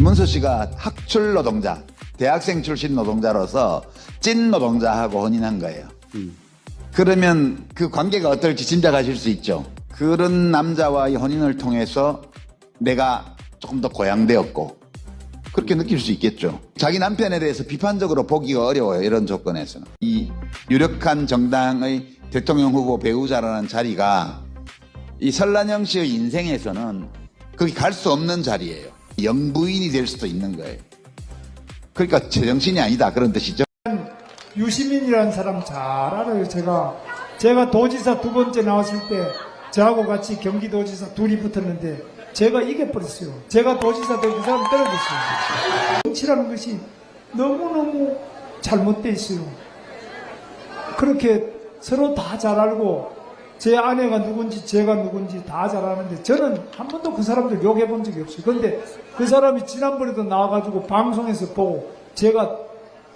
김문수 씨가 학출 노동자, 대학생 출신 노동자로서 찐 노동자하고 혼인한 거예요. 그러면 그 관계가 어떨지 짐작하실 수 있죠. 그런 남자와의 혼인을 통해서 내가 조금 더 고양되었고 그렇게 느낄 수 있겠죠. 자기 남편에 대해서 비판적으로 보기가 어려워요. 이런 조건에서는. 이 유력한 정당의 대통령 후보 배우자라는 자리가 이 설란영 씨의 인생에서는 거기 갈 수 없는 자리예요. 영부인이 될 수도 있는 거예요. 그러니까 제정신이 아니다 그런 뜻이죠. 유시민이라는 사람 잘 알아요, 제가. 제가 도지사 두 번째 나왔을 때 저하고 같이 경기도지사 둘이 붙었는데 제가 이겨버렸어요. 제가 도지사 되고 그 사람 떨어졌어요. 정치라는 것이 너무너무 잘못돼 있어요. 그렇게 서로 다 잘 알고 제 아내가 누군지 제가 누군지 다 잘 아는데 저는 한 번도 그 사람들 욕해 본 적이 없어요. 근데 그 사람이 지난번에도 나와가지고 방송에서 보고 제가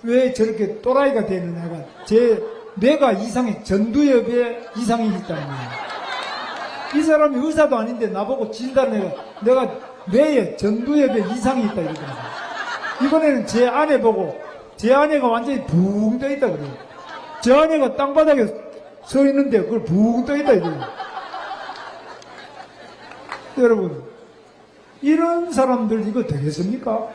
왜 저렇게 또라이가 되느냐가 제 뇌가 이상해 전두엽에 이상이 있다는 거예요. 이 사람이 의사도 아닌데 나보고 진단해가 내가 뇌에 전두엽에 이상이 있다 이러더라고요. 이번에는 제 아내 보고 제 아내가 완전히 붕 떠 있다 그래요. 제 아내가 땅바닥에 서 있는데 그걸 붕 떠 있다 이래요. 여러분 이런 사람들 이거 되겠습니까?